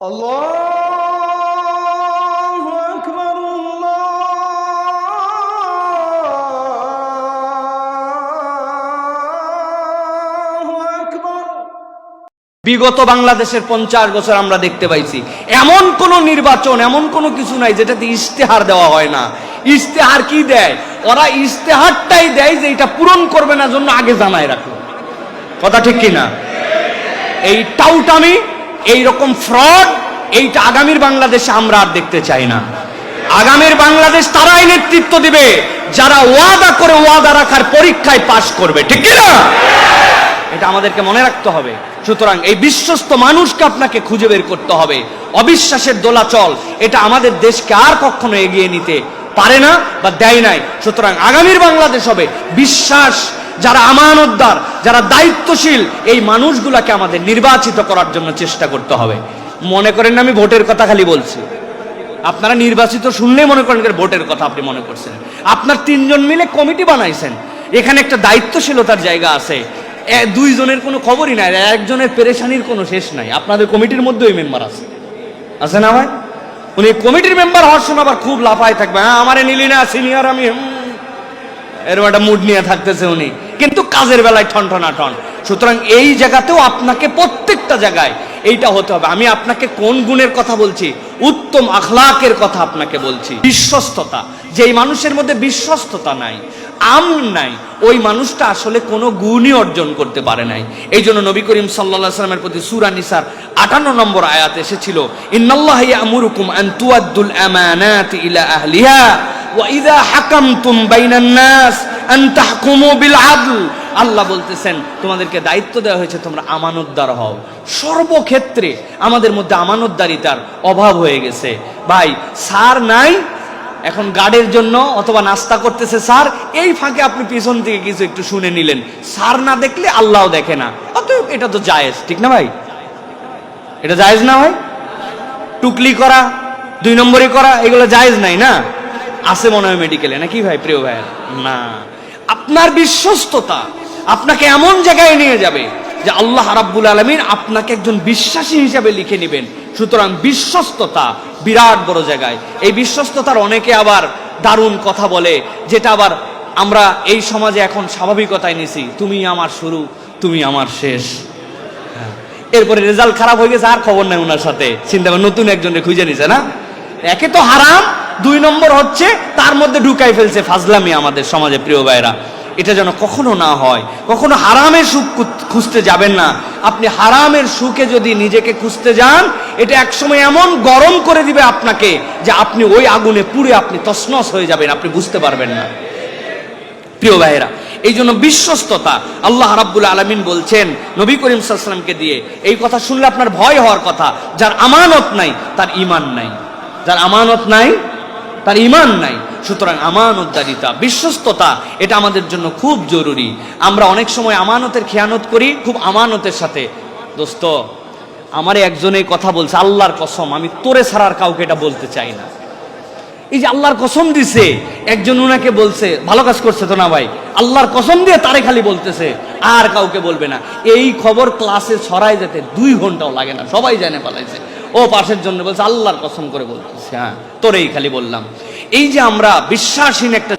الله أكبر الله أكبر বিগত বাংলাদেশের পঞ্চাশ বছর আমরা দেখতে পাইছি এমন কোন নির্বাচন এমন কোন কিছু নাই যেটাতে ইশতেহার দেওয়া হয় না ইশতেহার কি দেয় ওরা ইশতেহারটাই দেয় যে এটা পূরণ করবে না জন্য আগে জানায় রাখো কথা ঠিক কিনা এই টাউটামি এই রকম ফ্রড এইটা আগামীর বাংলাদেশে আমরা আর দেখতে চাই না। আগামীর বাংলাদেশ তারাই নেতৃত্ব দিবে, যারা ওয়াদা করে ওয়াদা রাখার পরীক্ষায় পাশ করবে। ঠিক না এটা আমাদেরকে মনে রাখতে হবে। সুতরাং এই বিশ্বস্ত মানুষকে আপনাকে খুঁজে বের করতে হবে। অবিশ্বাসের দোলাচল, এটা আমাদের দেশকে আর কখনো এগিয়ে নিতে পারে না বা দেয় নাই। সুতরাং আগামীর বাংলাদেশ হবে বিশ্বাস যারা আমানতদার, যারা দায়িত্বশীল, এই মানুষগুলাকে আমাদের নির্বাচিত করার জন্য চেষ্টা করতে হবে। মনে করেন আমি ভোটের কথা খালি বলছি। আপনারা নির্বাচিত শুনলেই মনে করেন ভোটের কথা আপনি মনে করছেন। আপনার তিনজন মিলে কমিটি বানাইছেন। এখানে একটা দায়িত্বশীলতার জায়গা আছে। দুইজনের কোনো খবরই নাই, একজনের পেরেশানির কোনো শেষ নাই। আপনাদের কমিটির মধ্যে ওই মেম্বার আছে। আছে না ভাই? উনি কমিটির মেম্বার হওয়ার সময় আবার খুব লাফায় থাকবে। হ্যাঁ আমারে নিলি না, সিনিয়র আমি এরকম একটা মুড নিয়ে থাকতেছে উনি। কিন্তু কাজের বেলায় ঠন ঠনা ঠন। সুতরাং এই জায়গাতেও আপনাকে প্রত্যেকটা জায়গায় এইটা হতে হবে। আমি আপনাকে কোন গুণের কথা বলছি? উত্তম আখলাকের কথা আপনাকে বলছি। বিশ্বস্ততা। যেই মানুষের মধ্যে বিশ্বস্ততা নাই আম নাই, ওই মানুষটা আসলে কোনো গুণই অর্জন করতে পারে নাই। এই জন্য নবী করিম সাল্লাহ সাল্লামের প্রতি সুরা নিসার আটান্ন নম্বর আয়াত এসেছিল, ইন্নাল্লাহ ইয়ামুরুকুম আন আমানাতি ইলা আহলিহা ওয়াইদা হাকামতুম বাইনান নাস আল্লাহ বলতেছেন, তোমাদেরকে দায়িত্ব দেওয়া হয়েছে, তোমরা আমানতদার হও। সর্বক্ষেত্রে আমাদের মধ্যে আমানতদারিতার অভাব হয়ে গেছে। ভাই, সার নাই, এখন গার্ডের জন্য অথবা নাস্তা করতেছে স্যার এই ফাঁকে আপনি পিছন থেকে কিছু একটু শুনে নিলেন। স্যার না দেখলে আল্লাহও দেখে না। অতএব এটা তো জায়েজ, ঠিক না ভাই? এটা জায়েজ না ভাই? টুকলি করা, দুই নম্বরই করা, এগুলো জায়েজ নাই না? আছে মনে হয় মেডিকেলে নাকি ভাই, প্রিয় ভাই না। আপনার বিশ্বস্ততা আপনাকে এমন জায়গায় নিয়ে যাবে যে আল্লাহ রাব্বুল আলমিন আপনাকে একজন বিশ্বাসী হিসাবে লিখে নেবেন। সুতরাং বিশ্বস্ততা বিরাট বড় জায়গায়। এই বিশ্বস্ততার অনেকে আবার দারুণ কথা বলে, যেটা আবার আমরা এই সমাজে এখন স্বাভাবিকতায় নিছি, তুমি আমার শুরু, তুমি আমার শেষ। এরপরে রেজাল্ট খারাপ হয়ে গেছে, আর খবর নাই ওনার সাথে। চিন্তা নতুন একজনে খুঁজে নিছে না? একে তো হারাম দুই নম্বর হচ্ছে, তার মধ্যে ঢুকাই ফেলছে ফাজলামি আমাদের সমাজে, প্রিয় ভাইরা এটা যেন কখনো না হয়। কখনো হারামের সুখ খুঁজতে যাবেন না। আপনি হারামের সুখে যদি নিজেকে খুঁজতে যান, এটা একসময় এমন গরম করে দিবে আপনাকে যে আপনি ওই আগুনে পুড়ে আপনি তসনস হয়ে যাবেন, আপনি বুঝতে পারবেন না। প্রিয় ভাইয়েরা, এই জন্য বিশ্বস্ততা আল্লাহ রাব্বুল আলমিন বলছেন, নবী করিম সাল্লামকে দিয়ে, এই কথা শুনলে আপনার ভয় হওয়ার কথা, যার আমানত নাই, তার ইমান নাই। যার আমানত নাই তার ইমান নাই। সুতরাং আমানতদারিতা, বিশ্বস্ততা, এটা আমাদের জন্য খুব জরুরি। আমরা অনেক সময় আমানতের খেয়ানত করি, খুব আমানতের সাথে। দোস্ত, আমারে একজনে কথা বলছে, আল্লাহর কসম, আমি তোরে ছাড়ার কাউকে এটা বলতে চাই না। এই যে আল্লাহর কসম দিছে, একজন উনাকে বলছে, ভালো কাজ করছে তো না ভাই? আল্লাহর কসম দিয়ে তারে খালি বলতেছে, আর কাউকে বলবে না। এই খবর ক্লাসে ছড়াই যেতে দুই ঘন্টাও লাগে না, সবাই জানে পালাইছে। ও পাশের জন্য বলছে, আল্লাহর কসম করে বলতেছে হ্যাঁ তোরেই খালি বললাম। এই যে আমরা বিশ্বাসহীন একটা